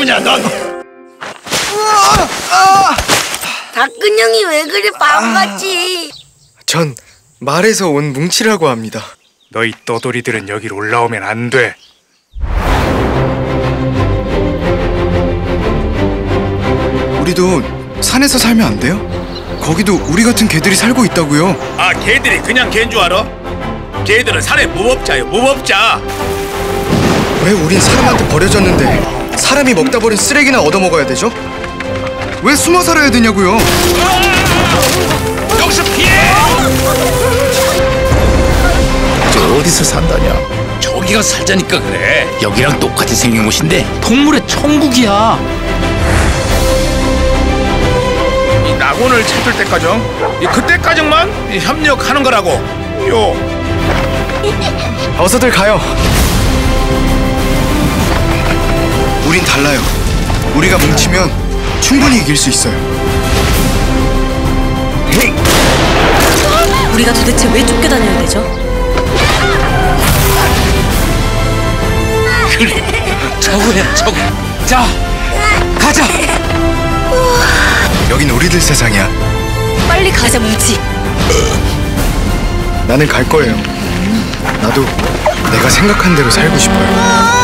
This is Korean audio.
누구냐 넌? 닭근 형이 왜 그래 반갑지? 전 말에서 온 뭉치라고 합니다. 너희 떠돌이들은 여길 올라오면 안 돼. 우리도 산에서 살면 안 돼요? 거기도 우리 같은 개들이 살고 있다고요. 아, 개들이 그냥 개인 줄 알아? 개들은 산의 무법자예요, 무법자. 왜 우린 사람한테 버려졌는데 사람이 먹다 버린 쓰레기나 얻어 먹어야 되죠? 왜 숨어 살아야 되냐고요? 여기서 피해 저 어디서 산다냐? 저기가 살자니까 그래 여기랑 똑같이 생긴 곳인데 동물의 천국이야. 이 낙원을 찾을 때까지 이 그때까지만 이 협력하는 거라고 요 어서들 가요. 달라요. 우리가 뭉치면 충분히 이길 수 있어요. 우리가 도대체 왜 쫓겨다녀야 되죠? 저거야 저거. 자 가자. 여긴 우리들 세상이야. 빨리 가자 뭉치 나는 갈 거예요. 나도 내가 생각한 대로 살고 싶어요.